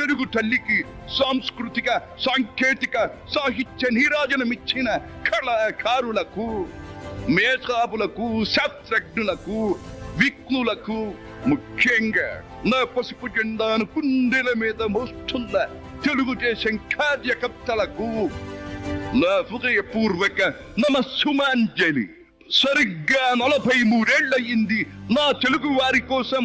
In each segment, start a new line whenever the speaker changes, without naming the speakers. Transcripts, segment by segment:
తెలుగు తల్లికి సాంస్కృతిక సాంకేతిక సాహిత్య నీరాజనమిచ్చిన కళాకారులకు మేధావులకు శాస్త్రజ్ఞులకు విఘ్నులకు ముఖ్యంగా నా పసుపు జెండాను కుండెల మీద మోస్తున్న తెలుగుదేశం కార్యకర్తలకు నా హృదయపూర్వక నమస్సుమాంజలి. సరిగ్గా నలభై మూడేళ్ళయ్యింది నా తెలుగు వారి కోసం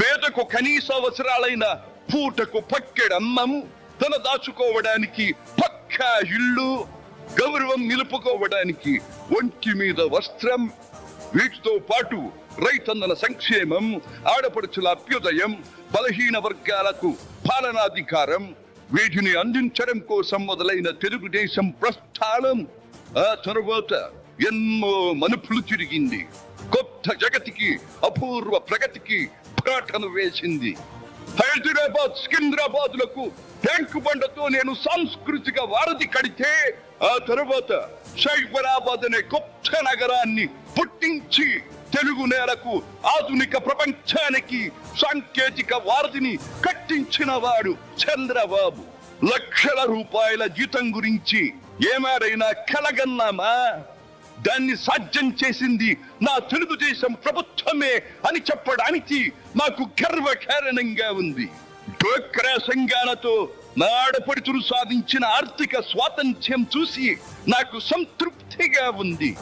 పేదకు కనీస అవసరాలైన పూటకు పక్కెడమ్మం తన దాచుకోవడానికి పక్కా ఇల్లు గౌరవం నిలుపుకోవడానికి ఒంటి మీద వస్త్రం వీటితో పాటు రైతన్నల సంక్షేమం ఆడపడుచుల అభ్యుదయం బలహీన వర్గాలకు పాలనాధికారం వీటిని అందించడం కోసం మొదలైన తెలుగుదేశం ప్రస్థానం. ఆ తరువాత ఎన్నో మనుపులు తిరిగింది. కొత్త జగతికి అపూర్వ ప్రగతికి పాటను వేసింది. హైదరాబాద్ సికింద్రాబాద్లకు ట్యాంక్ బండతో నేను సాంస్కృతిక వారధి కడితే ఆ తర్వాత సైబరాబాద్ అనే గొప్ప నగరాన్ని పుట్టించి తెలుగు నేలకు ఆధునిక ప్రపంచానికి సాంకేతిక వారధిని కట్టించిన వాడు చంద్రబాబు. లక్షల రూపాయల జీతం గురించి ఏమారైనా కలగన్నామా? దాన్ని సాధ్యం చేసింది నా తెలుగుదేశం ప్రభుత్వమే అని చెప్పడానికి నాకు గర్వకారణంగా ఉంది. డోక్రా సంఘాలతో నా ఆడపడుచులు సాధించిన ఆర్థిక స్వాతంత్ర్యం చూసి నాకు సంతృప్తిగా ఉంది.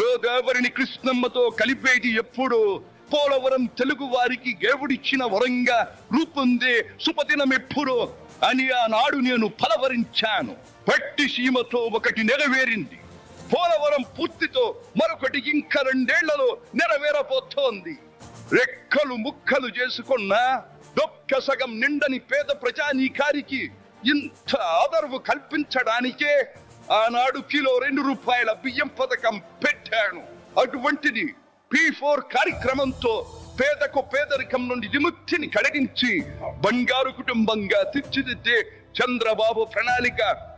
గోదావరిని కృష్ణమ్మతో కలిపేది ఎప్పుడో పోలవరం తెలుగు వారికి దేవుడిచ్చిన వరంగా రూపొందే సుపదినం ఎప్పుడో అని ఆనాడు నేను ఫలవరించాను పట్టి సీమతో ఒకటి నెరవేరింది. పోలవరం పూర్తితో మరొకటి ఇంకా రెండేళ్ళలో నెరవేరబోతోంది. రెక్కలు ముక్కలు చేసుకున్న డొక్క సగం నిండని పేద ప్రజానీకారికి ఇంత ఆదరవు కల్పించడానికే ఆనాడు కిలో రెండు రూపాయల బియ్యం పథకం పెట్టాను. అటువంటిది పి ఫోర్ కార్యక్రమంతో పేదకు పేదరికం నుండి విముక్తిని కడగించి బంగారు కుటుంబంగా తీర్చిదిద్దే చంద్రబాబు ప్రణాళిక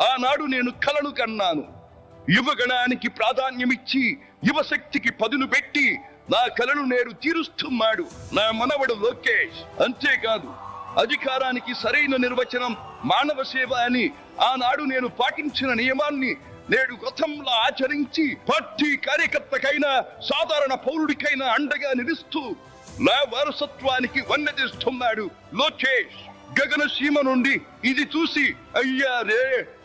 ఆనాడు నేను కలను కన్నాను. యువగణానికి ప్రాధాన్యమిచ్చి యువశక్తికి పదును పెట్టి నా కలను నేడు తీరుస్తున్నాడు నా మనవడు లోకేష్. అంతేకాదు అధికారానికి సరైన నిర్వచనం మానవ సేవ అని ఆనాడు నేను పాటించిన నియమాన్ని నేడు గతంలో ఆచరించి పార్టీ కార్యకర్తకైనా సాధారణ పౌరుడికైనా అండగా నిలుస్తూ నా వారసత్వానికి వన్నెదిస్తున్నాడు లోకేష్. గగన సీమ నుండి ఇది చూసి అయ్యా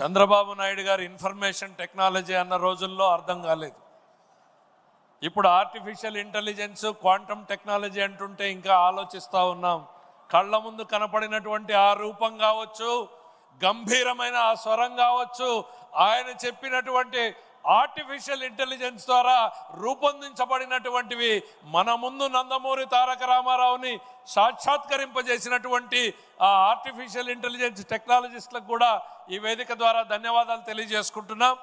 చంద్రబాబు నాయుడు గారు ఇన్ఫర్మేషన్ టెక్నాలజీ అన్న రోజుల్లో అర్థం కాలేదు. ఇప్పుడు ఆర్టిఫిషియల్ ఇంటెలిజెన్స్ క్వాంటమ్ టెక్నాలజీ అంటుంటే ఇంకా ఆలోచిస్తూ ఉన్నాం. కళ్ళ ముందు కనపడినటువంటి ఆ రూపం కావచ్చు గంభీరమైన ఆ స్వరం కావచ్చు ఆయన చెప్పినటువంటి ఆర్టిఫిషియల్ ఇంటెలిజెన్స్ ద్వారా రూపొందించబడినటువంటివి మన ముందు నందమూరి తారక రామారావుని సాక్షాత్కరింపజేసినటువంటి ఆ ఆర్టిఫిషియల్ ఇంటెలిజెన్స్ టెక్నాలజిస్ట్లకు కూడా ఈ వేదిక ద్వారా ధన్యవాదాలు తెలియజేసుకుంటున్నాం.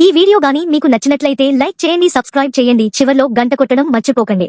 ఈ వీడియో గాని మీకు నచ్చినట్లయితే లైక్ చేయండి సబ్స్క్రైబ్ చేయండి. చివరిలో గంట కొట్టడం మర్చిపోకండి.